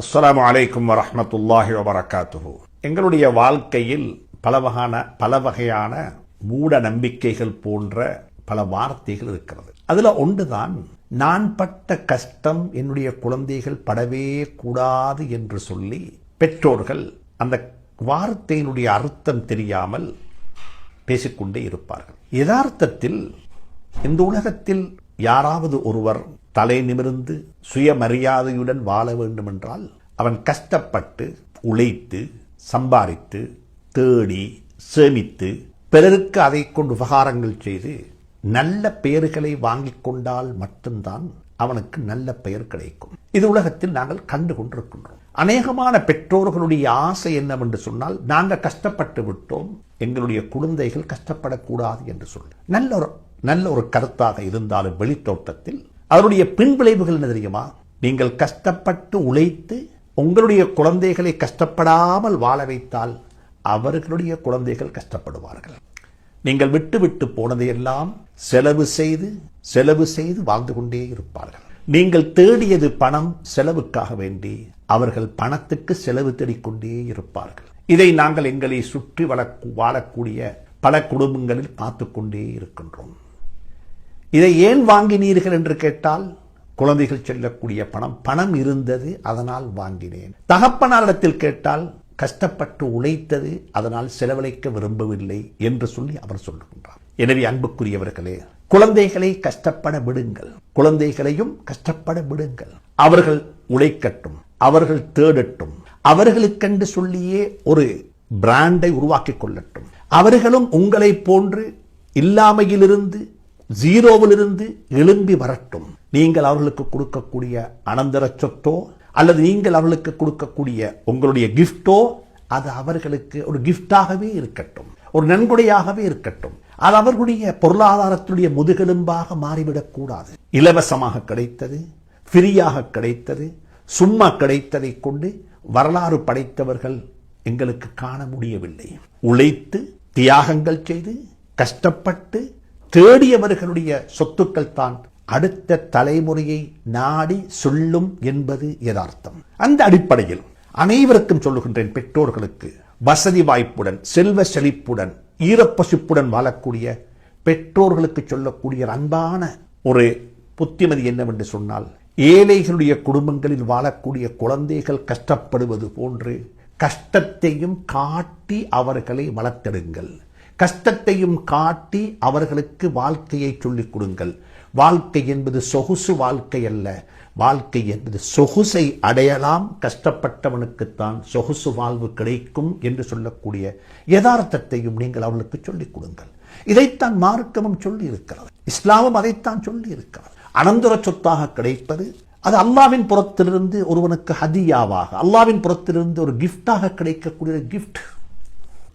அஸ்ஸலாமு அலைக்கும் வரமத்துல்லாஹி வபரகாத்துஹு. எங்களுடைய வாழ்க்கையில் பல வகையான பல வகையான மூட நம்பிக்கைகள் போன்ற பல வார்த்தைகள் இருக்கிறது. அதில் ஒன்றுதான் நான் பட்ட கஷ்டம் என்னுடைய குழந்தைகள் படவே கூடாது என்று சொல்லி பெற்றோர்கள் அந்த வார்த்தையினுடைய அர்த்தம் தெரியாமல் பேசிக்கொண்டே இருப்பார்கள். யதார்த்தத்தில் இந்த உலகத்தில் யாராவது ஒருவர் தலை நிமிர்ந்து சுயமரியாதையுடன் வாழ வேண்டுமென்றால் அவன் கஷ்டப்பட்டு உழைத்து சம்பாதித்து தேடி சேமித்து பிறருக்கு அதை கொண்டு உபகாரங்கள் செய்து நல்ல பெயர்களை வாங்கிக் கொண்டால் மட்டும்தான் அவனுக்கு நல்ல பெயர் கிடைக்கும். இது உலகத்தில் நாங்கள் கண்டு கொண்டிருக்கின்றோம் அநேகமான பெற்றோர்களுடைய ஆசை என்னவென்று சொன்னால் நாங்கள் கஷ்டப்பட்டு விட்டோம். எங்களுடைய குழந்தைகள் கஷ்டப்படக்கூடாது என்று சொல்லி. நல்ல ஒரு நல்ல ஒரு கருத்தாக இருந்தாலும் வெளித்தோட்டத்தில் அதனுடைய பின்விளைவுகள் என்ன தெரியுமா? நீங்கள் கஷ்டப்பட்டு உழைத்து உங்களுடைய குழந்தைகளை கஷ்டப்படாமல் வாழ வைத்தால் அவர்களுடைய குழந்தைகள் கஷ்டப்படுவார்கள். நீங்கள் விட்டு விட்டு போனதையெல்லாம் செலவு செய்து செலவு செய்து வாழ்ந்து கொண்டே இருப்பார்கள். நீங்கள் தேடியது பணம் செலவுக்காக வேண்டி அவர்கள் பணத்துக்கு செலவு தேடிக்கொண்டே இருப்பார்கள். இதை நாங்கள் எங்களை சுற்றி வள வாழக்கூடிய பல குடும்பங்களில் பார்த்து கொண்டே இருக்கின்றோம். இதை ஏன் வாங்கினீர்கள் என்று கேட்டால் குழந்தைகள் செல்லக்கூடிய பணம் பணம் இருந்தது அதனால் வாங்கினேன். தகப்பனாரிடத்தில் கேட்டால் கஷ்டப்பட்டு உழைத்தது அதனால் செலவழிக்க விரும்பவில்லை என்று சொல்லி அவர் சொல்லுகின்றார். எனவே அன்புக்குரியவர்களே குழந்தைகளை கஷ்டப்பட விடுங்கள். குழந்தைகளையும் கஷ்டப்பட விடுங்கள். அவர்கள் உழைக்கட்டும் அவர்கள் தேடட்டும். அவர்களுக்கென்று சொல்லியே ஒரு பிராண்டை உருவாக்கிக் கொள்ளட்டும். அவர்களும் உங்களை போன்று இல்லாமையிலிருந்து ஜீரோவிலிருந்து எழும்பி வரட்டும். நீங்கள் அவர்களுக்கு கொடுக்கக்கூடிய அனந்தர சொத்தோ அல்லது நீங்கள் அவர்களுக்கு கொடுக்கக்கூடிய உங்களுடைய கிஃப்டோ அது அவர்களுக்கு ஒரு கிஃப்டாகவே இருக்கட்டும். ஒரு நன்கொடையாகவே இருக்கட்டும். அது அவர்களுடைய பொருளாதாரத்துடைய முதுகெலும்பாக மாறிவிடக்கூடாது இலவசமாக கிடைத்தது ஃப்ரீயாக கிடைத்தது சும்மா கிடைத்ததை கொண்டு வரலாறு படைத்தவர்கள் எங்களுக்கு காண முடியவில்லை. உழைத்து தியாகங்கள் செய்து கஷ்டப்பட்டு தேடியவர்களுடைய சொத்துக்கள் தான் அடுத்த தலைமுறையை நாடி சொல்லும் என்பது யதார்த்தம். அந்த அடிப்படையில் அனைவருக்கும் சொல்லுகின்றேன் பெற்றோர்களுக்கு வசதி வாய்ப்புடன் செல்வ செழிப்புடன் ஈரப்பசிப்புடன் வாழக்கூடிய பெற்றோர்களுக்கு சொல்லக்கூடிய அன்பான ஒரு புத்திமதி என்னவென்று சொன்னால் ஏழைகளுடைய குடும்பங்களில் வாழக்கூடிய குழந்தைகள் கஷ்டப்படுவது போன்று கஷ்டத்தையும் காட்டி அவர்களை வளர்த்தெடுங்கள். கஷ்டத்தையும் காட்டி அவர்களுக்கு வாழ்க்கையை சொல்லிக் கொடுங்கள். வாழ்க்கை என்பது சொகுசு வாழ்க்கை அல்ல. வாழ்க்கை என்பது சொகுசை அடையலாம். கஷ்டப்பட்டவனுக்குத்தான் சொகுசு வாழ்வு கிடைக்கும் என்று சொல்லக்கூடிய யதார்த்தத்தையும் நீங்கள் அவர்களுக்கு சொல்லிக் கொடுங்கள். இதைத்தான் மார்க்கமும் சொல்லி இருக்கிறது இஸ்லாமும் அதைத்தான் சொல்லி இருக்கிறது அனந்தர சொத்தாக கிடைப்பது அது அல்லாவின் புறத்திலிருந்து ஒருவனுக்கு ஹதியாவாக அல்லாவின் புறத்திலிருந்து ஒரு கிஃப்டாக கிடைக்கக்கூடிய கிஃப்ட்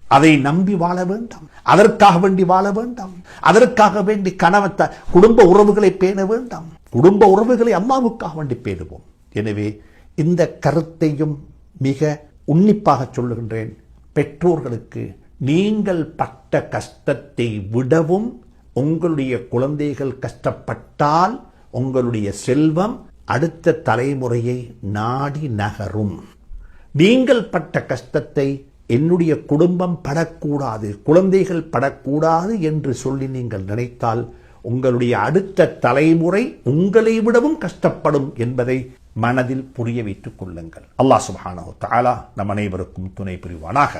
அதை நம்பி வாழ வேண்டாம். அதற்காக வேண்டி வாழ வேண்டாம். அதற்காக வேண்டி கணவத்த குடும்ப உறவுகளை பேண வேண்டாம். குடும்ப உறவுகளை அம்மாவுக்காக வேண்டி பேணுவோம். எனவே இந்த கருத்தையும் மிக உன்னிப்பாக சொல்லுகின்றேன். பெற்றோர்களுக்கு நீங்கள் பட்ட கஷ்டத்தை விடவும் உங்களுடைய குழந்தைகள் கஷ்டப்பட்டால் உங்களுடைய செல்வம் அடுத்த தலைமுறையை நாடி நகரும். நீங்கள் பட்ட கஷ்டத்தை என்னுடைய குடும்பம் படக்கூடாது குழந்தைகள் படக்கூடாது என்று சொல்லி நீங்கள் நினைத்தால் உங்களுடைய அடுத்த தலைமுறை உங்களை விடவும் கஷ்டப்படும் என்பதை மனதில் புரிய வைத்துக் கொள்ளுங்கள். அல்லாஹ் சுபானோ தாலா நம் அனைவருக்கும் துணை புரிவானாக.